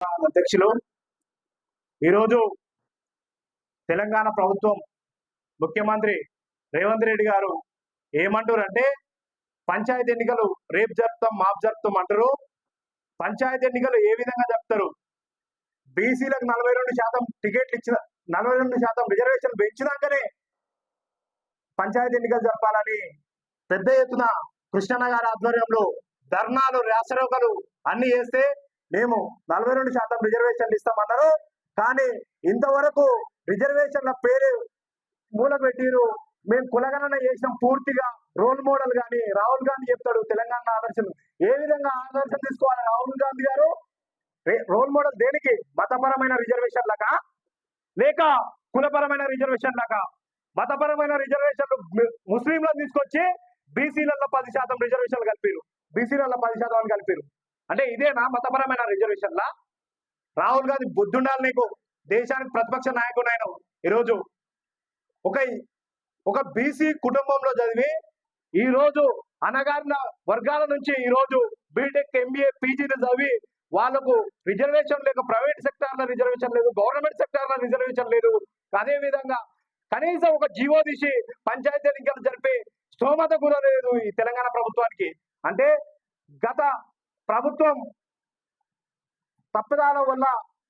అధ్యక్షులు ఈరోజు తెలంగాణ ప్రభుత్వం ముఖ్యమంత్రి రేవంత్ రెడ్డి గారు ఏమంటారు అంటే పంచాయతీ ఎన్నికలు రేపు జరుపుతాం మాపు జరుపుతాం అంటారు. పంచాయతీ ఎన్నికలు ఏ విధంగా చెప్తారు బీసీలకు నలభై రెండు శాతం టికెట్లు ఇచ్చిన నలభై రెండు శాతం రిజర్వేషన్ పెంచినాకనే పంచాయతీ ఎన్నికలు జరపాలని పెద్ద ఎత్తున కృష్ణన్న గారి ఆధ్వర్యంలో ధర్నాలు రాసరోకలు అన్ని చేస్తే మేము నలభై రెండు శాతం రిజర్వేషన్లు ఇస్తామన్నారు. కానీ ఇంతవరకు రిజర్వేషన్ల పేరు మూల పెట్టిరు మేము కులగణన చేసినాం పూర్తిగా. రోల్ మోడల్ కానీ రాహుల్ గాంధీ చెప్తాడు తెలంగాణ ఆదర్శం. ఏ విధంగా ఆదర్శం తీసుకోవాలి? రాహుల్ గాంధీ గారు రే- రోల్ మోడల్ దేనికి? మతపరమైన రిజర్వేషన్ లాగా లేక కులపరమైన రిజర్వేషన్ లాగా మతపరమైన రిజర్వేషన్లు ముస్లింలను తీసుకొచ్చి బీసీలలో పది శాతం రిజర్వేషన్లు కలిపారు. బీసీలలో పది శాతం కలిపారు. అంటే ఇదేనా మతపరమైన రిజర్వేషన్లా రాహుల్ గాంధీ బుద్ధుండాలి నీకు. దేశానికి ప్రతిపక్ష నాయకుడు ఆయన ఈరోజు. ఒక ఒక బీసీ కుటుంబంలో చదివి ఈ రోజు అనగారిన వర్గాల నుంచి ఈ రోజు బీటెక్ ఎంబీఏ పీజీలు చదివి వాళ్ళకు రిజర్వేషన్ లేక ప్రైవేట్ సెక్టార్ల రిజర్వేషన్ లేదు. గవర్నమెంట్ సెక్టార్ల రిజర్వేషన్ లేదు. అదే విధంగా కనీసం ఒక జీవో తీసి పంచాయతీ ఎన్నికలు జరిపే స్తోమత కూడా లేదు ఈ తెలంగాణ ప్రభుత్వానికి. అంటే గత ప్రభుత్వం తప్పిదాల వల్ల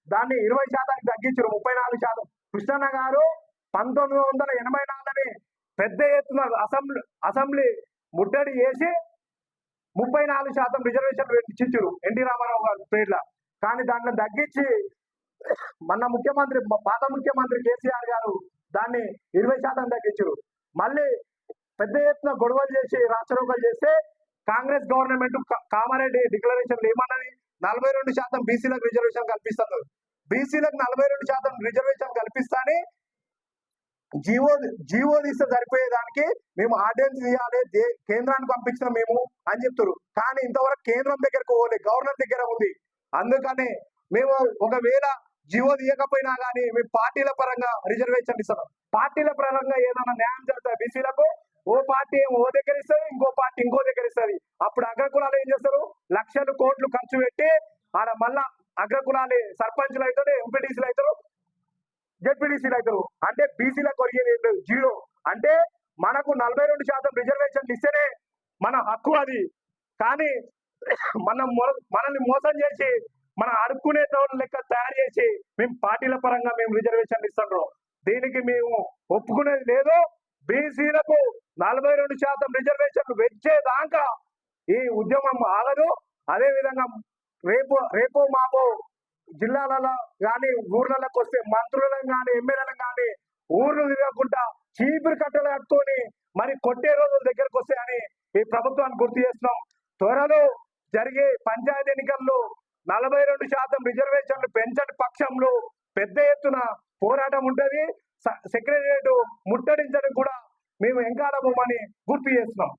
దాన్ని ఇరవై శాతానికి తగ్గించారు ముప్పై నాలుగు శాతం. కృష్ణన్న గారు పంతొమ్మిది వందల ఎనభై నాలుగుని పెద్ద ఎత్తున అసెంబ్లీ అసెంబ్లీ ముట్టడి చేసి ముప్పై నాలుగు శాతం రిజర్వేషన్ ఇచ్చించారు ఎన్టీ రామారావు గారు పేర్ల. కానీ దాన్ని తగ్గించి మన ముఖ్యమంత్రి పాత ముఖ్యమంత్రి కేసీఆర్ గారు దాన్ని ఇరవై శాతం తగ్గించారు. మళ్ళీ పెద్ద ఎత్తున గొడవలు చేసి రాష్ట్రోకలు చేస్తే కాంగ్రెస్ గవర్నమెంట్ కామారెడ్డి డిక్లరేషన్ ఏమన్నది? నలభై రెండు శాతం బీసీలకు రిజర్వేషన్ కల్పిస్తున్నారు. బీసీలకు నలభై రెండు శాతం రిజర్వేషన్ కల్పిస్తాని జీవో జీవో తీస్తే సరిపోయేదానికి మేము ఆర్డినెన్స్ తీయాలి కేంద్రానికి పంపించిన మేము అని చెప్తారు కానీ ఇంతవరకు కేంద్రం దగ్గరకు పోలే గవర్నర్ దగ్గర ఉంది. అందుకనే మేము ఒకవేళ జీవో తీయకపోయినా కానీ మేము పార్టీల పరంగా రిజర్వేషన్ ఇస్తాం పార్టీల పరంగా ఏదైనా న్యాయం జరుగుతుంది బీసీలకు? ఓ పార్టీ ఏమో ఓ దగ్గర ఇస్తుంది ఇంకో పార్టీ ఇంకో దగ్గర ఇస్తుంది. అప్పుడు అగ్రకులాలు ఏం చేస్తారు? లక్షలు కోట్లు ఖర్చు పెట్టి ఆడ మళ్ళా అగ్రకులాలు సర్పంచ్లు అవుతారు ఎంపీటీసీలు అవుతారు జెడ్పీటీసీలు అవుతారు అంటే బీసీలకు ఒరిగేది ఏం లేదు జీరో. అంటే మనకు నలభై రెండు శాతం రిజర్వేషన్లు ఇస్తేనే మన హక్కు అది. కానీ మనం మనల్ని మోసం చేసి మనం అడుక్కునే తోడు లెక్క తయారు చేసి మేము పార్టీల పరంగా మేము రిజర్వేషన్లు ఇస్తుండ్రు. దీనికి మేము ఒప్పుకునేది లేదు. బీసీలకు నలభై రెండు శాతం రిజర్వేషన్లు వచ్చేదాకా ఈ ఉద్యమం ఆగదు. అదే విధంగా రేపు రేపు మాపో జిల్లాలలో కానీ ఊర్లలోకి వస్తే మంత్రులను కానీ ఎమ్మెల్యేలను కానీ ఊర్లు తిరగకుండా చీపురు కట్టలు కట్టుకొని మరి కొట్టే రోజుల దగ్గరకు వస్తాయని ఈ ప్రభుత్వాన్ని గుర్తు చేస్తున్నాం. త్వరలో జరిగే పంచాయతీ ఎన్నికల్లో నలభై రెండు శాతం రిజర్వేషన్లు పెంచని పక్షంలో పెద్ద ఎత్తున పోరాటం ఉంటుంది. సెక్రటరియట్ ముట్టడించడం కూడా మేము ఎంకాడబోమని గుర్తు చేస్తున్నాం.